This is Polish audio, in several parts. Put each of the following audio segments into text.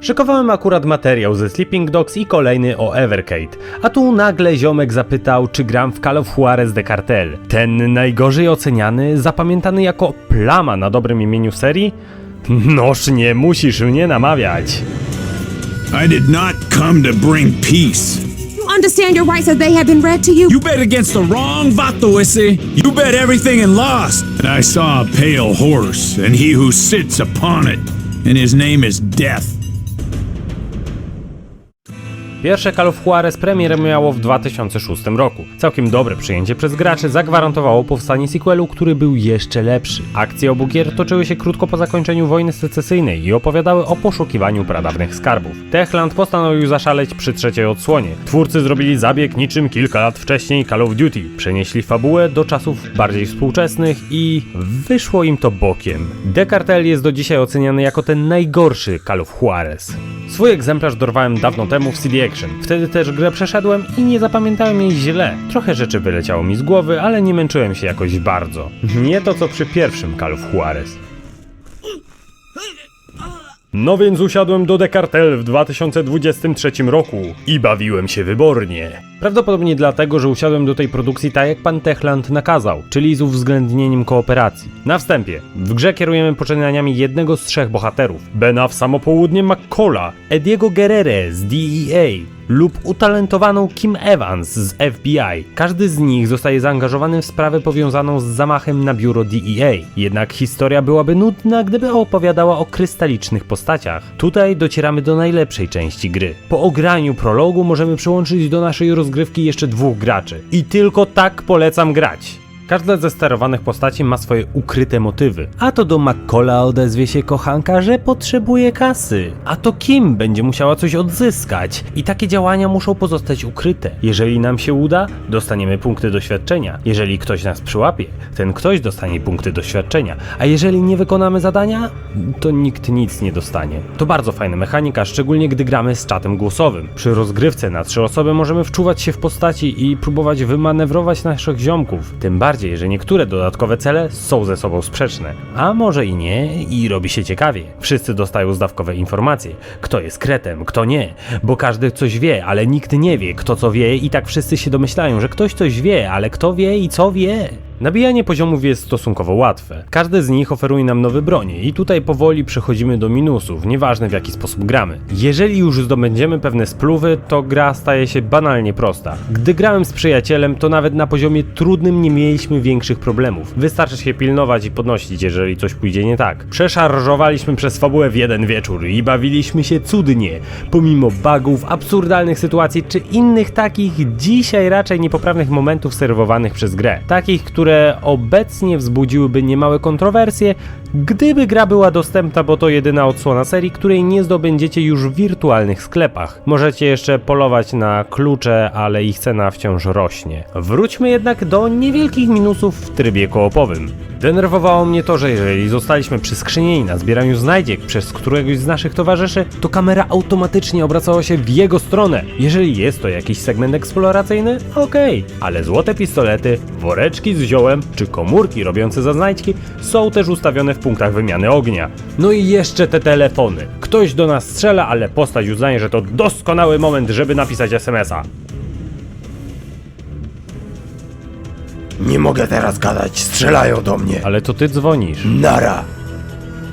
Szykowałem akurat materiał ze Sleeping Dogs i kolejny o Evercade, a tu nagle ziomek zapytał, czy gram w Call of Juarez de Cartel. Ten najgorzej oceniany, zapamiętany jako plama na dobrym imieniu serii? Noż nie musisz mnie namawiać. I did not come to bring peace. You understand your rights as they have been read to you? You bet against the wrong Vatoisi. You bet everything and lost. And I saw a pale horse, and he who sits upon it, and his name is Death. Pierwsze Call of Juarez premierę miało w 2006 roku. Całkiem dobre przyjęcie przez graczy zagwarantowało powstanie sequelu, który był jeszcze lepszy. Akcje obu gier toczyły się krótko po zakończeniu wojny secesyjnej i opowiadały o poszukiwaniu pradawnych skarbów. Techland postanowił zaszaleć przy trzeciej odsłonie. Twórcy zrobili zabieg niczym kilka lat wcześniej Call of Duty. Przenieśli fabułę do czasów bardziej współczesnych i wyszło im to bokiem. Decartel jest do dzisiaj oceniany jako ten najgorszy Call of Juarez. Swój egzemplarz dorwałem dawno temu w CD Action. Wtedy też grę przeszedłem i nie zapamiętałem jej źle. Trochę rzeczy wyleciało mi z głowy, ale nie męczyłem się jakoś bardzo. Nie to co przy pierwszym Call of Juarez. No więc usiadłem do Decartel w 2023 roku i bawiłem się wybornie. Prawdopodobnie dlatego, że usiadłem do tej produkcji tak jak pan Techland nakazał, czyli z uwzględnieniem kooperacji. Na wstępie, w grze kierujemy poczynaniami jednego z trzech bohaterów. Bena w samo południe McCalla, Ediego Guerrere z DEA, lub utalentowaną Kim Evans z FBI. Każdy z nich zostaje zaangażowany w sprawę powiązaną z zamachem na biuro DEA. Jednak historia byłaby nudna, gdyby opowiadała o krystalicznych postaciach. Tutaj docieramy do najlepszej części gry. Po ograniu prologu możemy przyłączyć do naszej rozgrywki jeszcze dwóch graczy. I tylko tak polecam grać. Każda ze sterowanych postaci ma swoje ukryte motywy. A to do McCalla odezwie się kochanka, że potrzebuje kasy. A to Kim będzie musiała coś odzyskać. I takie działania muszą pozostać ukryte. Jeżeli nam się uda, dostaniemy punkty doświadczenia. Jeżeli ktoś nas przyłapie, ten ktoś dostanie punkty doświadczenia. A jeżeli nie wykonamy zadania, to nikt nic nie dostanie. To bardzo fajna mechanika, szczególnie gdy gramy z czatem głosowym. Przy rozgrywce na trzy osoby możemy wczuwać się w postaci i próbować wymanewrować naszych ziomków. Tym bardziej, że niektóre dodatkowe cele są ze sobą sprzeczne. A może i nie, i robi się ciekawie. Wszyscy dostają zdawkowe informacje. Kto jest kretem, kto nie. Bo każdy coś wie, ale nikt nie wie, kto co wie i tak wszyscy się domyślają, że ktoś coś wie, ale kto wie i co wie. Nabijanie poziomów jest stosunkowo łatwe. Każdy z nich oferuje nam nowe bronie i tutaj powoli przechodzimy do minusów, nieważne w jaki sposób gramy. Jeżeli już zdobędziemy pewne spluwy, to gra staje się banalnie prosta. Gdy grałem z przyjacielem, to nawet na poziomie trudnym nie mieliśmy większych problemów. Wystarczy się pilnować i podnosić, jeżeli coś pójdzie nie tak. Przeszarżowaliśmy przez fabułę w jeden wieczór i bawiliśmy się cudnie, pomimo bugów, absurdalnych sytuacji czy innych takich dzisiaj raczej niepoprawnych momentów serwowanych przez grę. Takich, które obecnie wzbudziłyby niemałe kontrowersje, gdyby gra była dostępna, bo to jedyna odsłona serii, której nie zdobędziecie już w wirtualnych sklepach. Możecie jeszcze polować na klucze, ale ich cena wciąż rośnie. Wróćmy jednak do niewielkich minusów w trybie koopowym. Denerwowało mnie to, że jeżeli zostaliśmy przyskrzynieni na zbieraniu znajdziek przez któregoś z naszych towarzyszy, to kamera automatycznie obracała się w jego stronę. Jeżeli jest to jakiś segment eksploracyjny, okej, ale złote pistolety, woreczki z ziołem czy komórki robiące za znajdźki są też ustawione w punktach wymiany ognia. No i jeszcze te telefony. Ktoś do nas strzela, ale postać uznaje, że to doskonały moment, żeby napisać SMS-a. Nie mogę teraz gadać, strzelają do mnie. Ale to ty dzwonisz. Nara.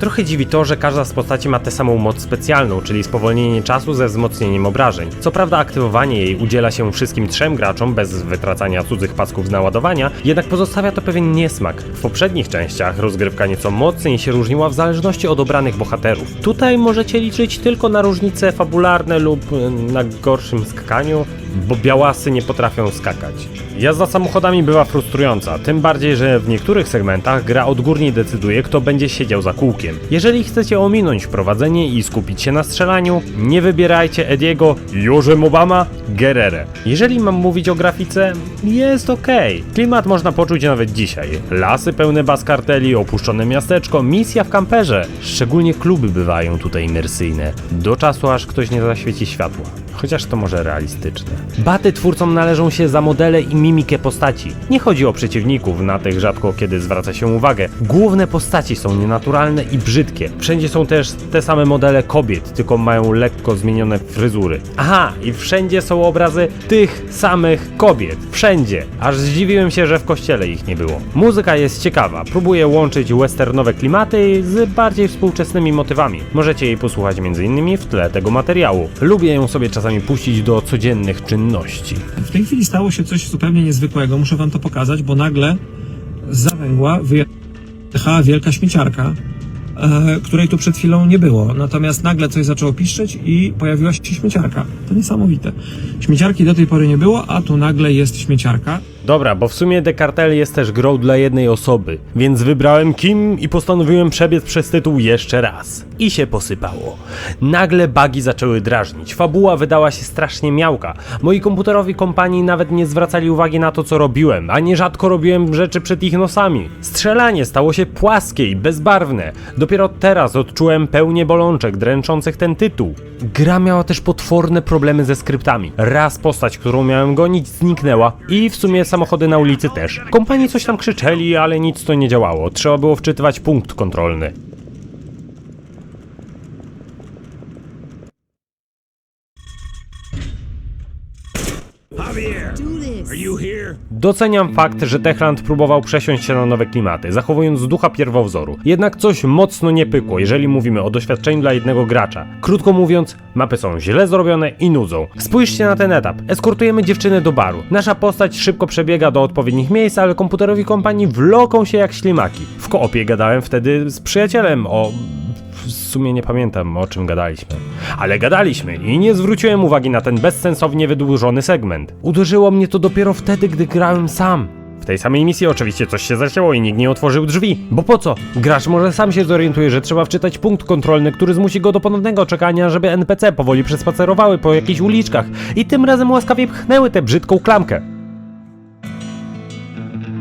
Trochę dziwi to, że każda z postaci ma tę samą moc specjalną, czyli spowolnienie czasu ze wzmocnieniem obrażeń. Co prawda aktywowanie jej udziela się wszystkim trzem graczom bez wytracania cudzych pasków z naładowania, jednak pozostawia to pewien niesmak. W poprzednich częściach rozgrywka nieco mocniej się różniła w zależności od obranych bohaterów. Tutaj możecie liczyć tylko na różnice fabularne lub y, na gorszym skakaniu, bo białasy nie potrafią skakać. Jazda samochodami bywa frustrująca, tym bardziej, że w niektórych segmentach gra odgórnie decyduje, kto będzie siedział za kółkiem. Jeżeli chcecie ominąć prowadzenie i skupić się na strzelaniu, nie wybierajcie Ediego, Jurzem Obama, Guerrere. Jeżeli mam mówić o grafice, jest ok. Klimat można poczuć nawet dzisiaj. Lasy pełne baz karteli, opuszczone miasteczko, misja w kamperze. Szczególnie kluby bywają tutaj imersyjne, do czasu aż ktoś nie zaświeci światła. chociaż to może realistyczne. Baty twórcom należą się za modele i mimikę postaci. Nie chodzi o przeciwników, na tych rzadko kiedy zwraca się uwagę. Główne postaci są nienaturalne i brzydkie. Wszędzie są też te same modele kobiet, tylko mają lekko zmienione fryzury. Aha, i wszędzie są obrazy tych samych kobiet. Wszędzie. Aż zdziwiłem się, że w kościele ich nie było. Muzyka jest ciekawa. Próbuje łączyć westernowe klimaty z bardziej współczesnymi motywami. Możecie jej posłuchać m.in. w tle tego materiału. Lubię ją sobie czasami puścić do codziennych czynności. W tej chwili stało się coś zupełnie niezwykłego. Muszę wam to pokazać, bo nagle z zawęgła wyjechała wielka śmieciarka, e, której tu przed chwilą nie było. Natomiast nagle coś zaczęło piszczeć i pojawiła się śmieciarka. To niesamowite. Śmieciarki do tej pory nie było, a tu nagle jest śmieciarka. Dobra, bo w sumie Dekartel jest też grą dla jednej osoby, więc wybrałem Kim i postanowiłem przebiec przez tytuł jeszcze raz. I się posypało. Nagle bugi zaczęły drażnić, fabuła wydała się strasznie miałka. Moi komputerowi kompanii nawet nie zwracali uwagi na to, co robiłem, a nierzadko robiłem rzeczy przed ich nosami. Strzelanie stało się płaskie i bezbarwne. Dopiero teraz odczułem pełnię bolączek dręczących ten tytuł. Gra miała też potworne problemy ze skryptami. Raz postać, którą miałem gonić, zniknęła i w sumie samochody na ulicy też. Kompanii coś tam krzyczeli, ale nic to nie działało. Trzeba było wczytywać punkt kontrolny. Doceniam fakt, że Techland próbował przesiąść się na nowe klimaty, zachowując ducha pierwowzoru. Jednak coś mocno nie pykło, jeżeli mówimy o doświadczeniu dla jednego gracza. Krótko mówiąc, mapy są źle zrobione i nudzą. Spójrzcie na ten etap. Eskortujemy dziewczynę do baru. Nasza postać szybko przebiega do odpowiednich miejsc, ale komputerowi kompanii wloką się jak ślimaki. W koopie gadałem wtedy z przyjacielem o w sumie nie pamiętam o czym gadaliśmy. Ale gadaliśmy i nie zwróciłem uwagi na ten bezsensownie wydłużony segment. Uderzyło mnie to dopiero wtedy, gdy grałem sam. W tej samej misji oczywiście coś się zacięło i nikt nie otworzył drzwi. Bo po co? Gracz może sam się zorientuje, że trzeba wczytać punkt kontrolny, który zmusi go do ponownego czekania, żeby NPC powoli przespacerowały po jakichś uliczkach i tym razem łaskawie pchnęły tę brzydką klamkę.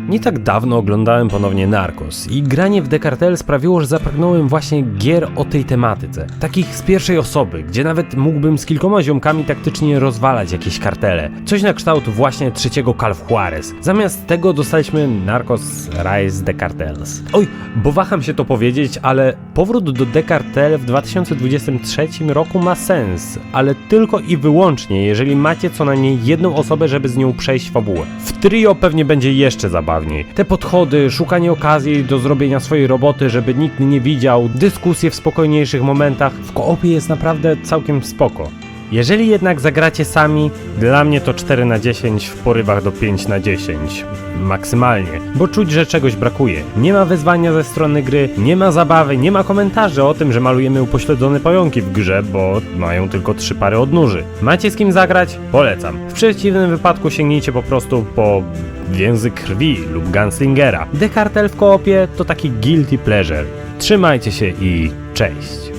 Nie tak dawno oglądałem ponownie Narcos i granie w Dekartel sprawiło, że zapragnąłem właśnie gier o tej tematyce. Takich z pierwszej osoby, gdzie nawet mógłbym z kilkoma ziomkami taktycznie rozwalać jakieś kartele. Coś na kształt właśnie trzeciego Calv Juarez. Zamiast tego dostaliśmy Narcos Rise Decartels. Oj, bo waham się to powiedzieć, ale powrót do Dekartel w 2023 roku ma sens, ale tylko i wyłącznie, jeżeli macie co najmniej jedną osobę, żeby z nią przejść fabułę. W trio pewnie będzie jeszcze zabawniej. Te podchody, szukanie okazji do zrobienia swojej roboty, żeby nikt nie widział, dyskusje w spokojniejszych momentach, w koopie jest naprawdę całkiem spoko. Jeżeli jednak zagracie sami, dla mnie to 4 na 10 w porywach do 5 na 10. Maksymalnie, bo czuć, że czegoś brakuje. Nie ma wyzwania ze strony gry, nie ma zabawy, nie ma komentarzy o tym, że malujemy upośledzone pająki w grze, bo mają tylko trzy pary odnóży. Macie z kim zagrać? Polecam. W przeciwnym wypadku sięgnijcie po prostu po język krwi lub gunslingera. Dekartel w koopie to taki guilty pleasure. Trzymajcie się i cześć.